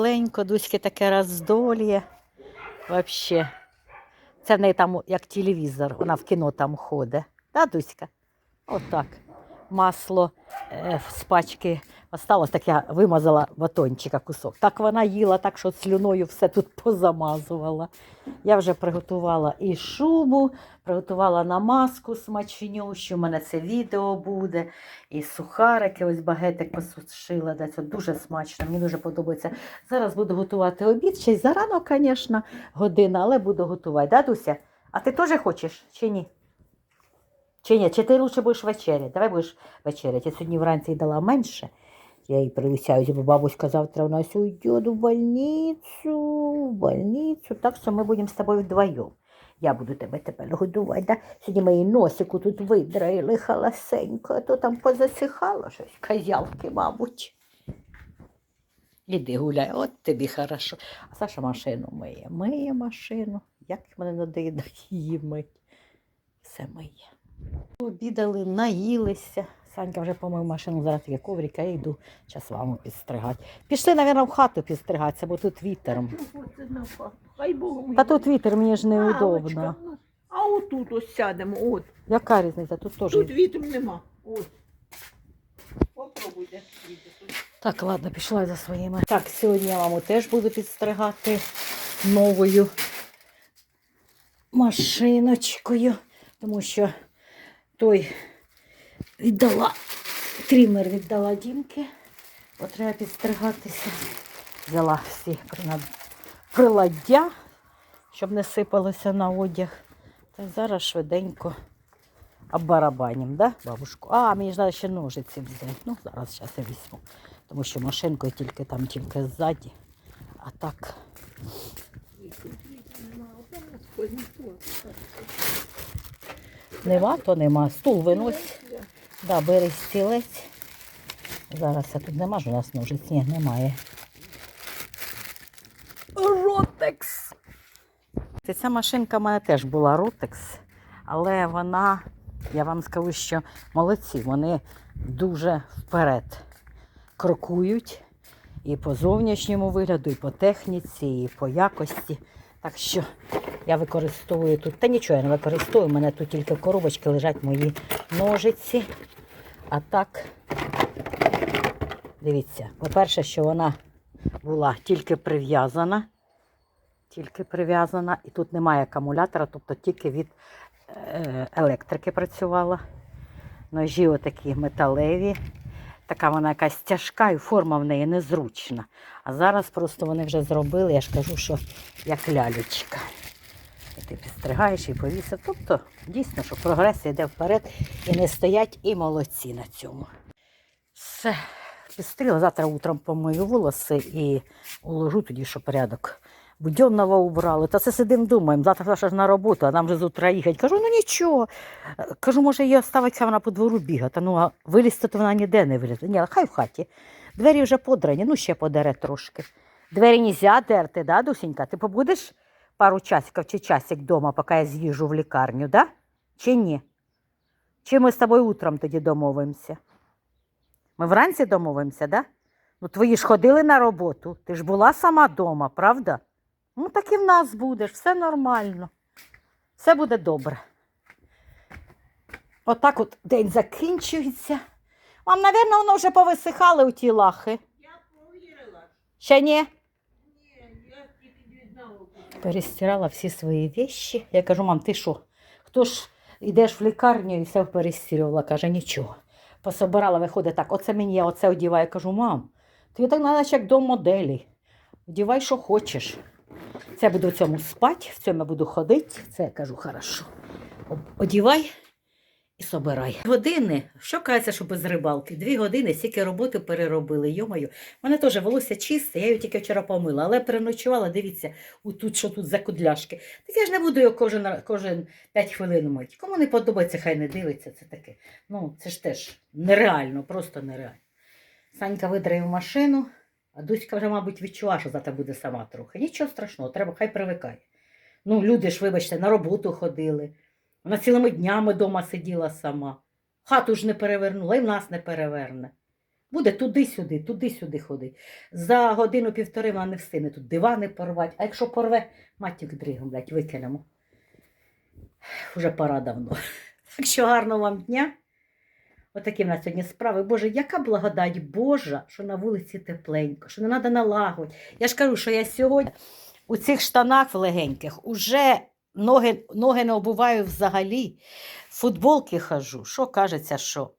Ленько, дуське таке роздолє. Вообще. Це в неї там як телевізор, вона в кіно там ходить. Да, Дуська? Отак. Масло е, з пачки осталось, так я вимазала батончика кусок. Так вона їла, так що слюною все тут позамазувала. Я вже приготувала і шубу, приготувала намазку смачнющу. У мене це відео буде. І сухарики, ось багетик посушила. Да, це дуже смачно, мені дуже подобається. Зараз буду готувати обід. Ще й зарано, звісно, година, але буду готувати. Да, Дуся? А ти теж хочеш чи ні? Чи ні? Чи ти лучше будеш вечеряти? Давай будеш вечеряти. Я сьогодні вранці дала менше. Я їй привисяюсь, бо бабуська завтра у нас уйде в больницю, в больницю. Так що ми будемо з тобою вдвоєм. Я буду тебе тепер годувати. Да? Сьогодні мої носику тут видраїли халасенько, а то там позасихало щось, козявки, мабуть. Іди гуляй, от тобі хорошо. А Саша машину миє. Миє машину. Як мене надоїдає її мить. Все миє. Обідали, наїлися. Санька вже помив машину, зараз таке коврик, а я йду час вам підстригати. Пішли, мабуть, в хату підстригатися, бо тут вітер. Хай Бог Та тут вітер, мені ж неудобно. Ну, А отут ось сядемо, от. Яка різниця? Тут теж. Тут вітру нема. От. Попробуйте. Так, ладно, пішла я за своїми. Так, сьогодні я маму теж буду підстригати новою машиночкою, тому що той віддала, трімер віддала Дімки, бо треба підстригатися. Взяла всі приладдя, щоб не сипалося на одяг. Та зараз швиденько оббарабанім, да, бабушку? А, мені ж треба ще ножиці взяти. Ну, зараз зараз я візьму. Тому що машинкою тільки там, тільки ззаді. А так. Нема, то нема. Стул винось. Да, бери стілець. Зараз а тут нема ж у нас ножиць. Ні, немає. Ротекс. Ця машинка в мене теж була Ротекс, але вона, я вам скажу, що молодці, вони дуже вперед крокують і по зовнішньому вигляду, і по техніці, і по якості. Так що я використовую тут, та нічого я не використовую, у мене тут тільки в коробочці лежать мої ножиці. А так, дивіться, по-перше, що вона була тільки прив'язана, тільки прив'язана, і тут немає акумулятора, тобто тільки від е, електрики працювала. Ножі отакі металеві. Така вона якась тяжка і форма в неї незручна. А зараз просто вони вже зробили, я ж кажу, що як лялечка. Ти підстригаєш і повісив. Тобто, дійсно, що прогрес йде вперед і не стоять і молодці на цьому. Все, підстріла. Завтра утром помию волоси і уложу тоді, що порядок. Будьонного убрали. Та це сидимо, думаємо. Завтра ж на роботу, а нам вже з утра їхати. Кажу, ну нічого. Кажу, може, її оставиться вона по двору бігати. Ну, а вилізти то вона ніде не вилізе. Ні, хай в хаті. Двері вже подрані, ну ще подере трошки. Двері нельзя дерти, да, Дусенька? Ти побудеш пару часиків чи часик вдома, поки я з'їжджу в лікарню, да? Чи ні? Чи ми з тобою утром тоді домовимося? Ми вранці домовимося, да? Ну, твої ж ходили на роботу. Ти ж була сама вдома, правда? Ну, так і в нас будеш, все нормально. Все буде добре. Отак от день закінчується. Вам, напевно, воно вже повисихали у ті лахи. Я провірила. Ще ні? Ні, я тільки не знала. Перестирала всі свої вещі. Я кажу, мам, ти що? Хто ж йдеш в лікарню і все перестирювала? Каже, нічого. Пособирала, виходить так, оце мені, я оце одіваю. Я кажу, мам, ти так наче як до моделі. Одівай, що хочеш. Це буду в цьому спати, в цьому буду ходити. Це я кажу, хорошо. Одівай і собирай. Години, що кажеться, що без рибалки? Дві години, стільки роботи переробили. Йомаю, мене теж волосся чисте, я його тільки вчора помила, але переночувала, дивіться, тут, що тут за кудряшки. Так я ж не буду його кожен, кожен 5 хвилин мити. Кому не подобається, хай не дивиться. Це таке. Ну, це ж теж нереально, просто нереально. Санька видрає машину, а Дуська вже, мабуть, відчула, що завтра буде сама трохи. Нічого страшного, треба, хай привикає. Ну, люди ж, вибачте, на роботу ходили. Вона цілими днями вдома сиділа сама. Хату ж не перевернула, і в нас не переверне. Буде туди-сюди, туди-сюди ходить. За годину-півтори вона не встигне тут дивани порвати. А якщо порве, матік дригом, блядь, викинемо. Уже пора давно. Так що гарного вам дня. Отакі в нас сьогодні справи. Боже, яка благодать Божа, що на вулиці тепленько, що не треба налагодити. Я ж кажу, що я сьогодні у цих штанах легеньких уже ноги, ноги не обуваю взагалі. Футболки хожу. Що кажеться, що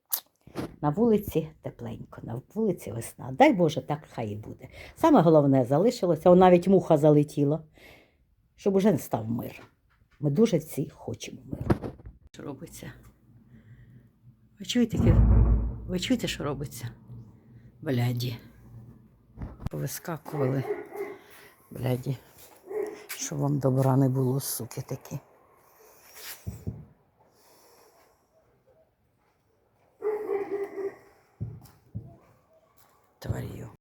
на вулиці тепленько, на вулиці весна. Дай Боже, так хай і буде. Саме головне залишилося, навіть муха залетіла, щоб уже не став мир. Ми дуже всі хочемо миру. Що робиться? Ви чуєте, ви чуєте, що робиться? Бляді. Повискакували. Бляді. Щоб вам добра не було, суки такі.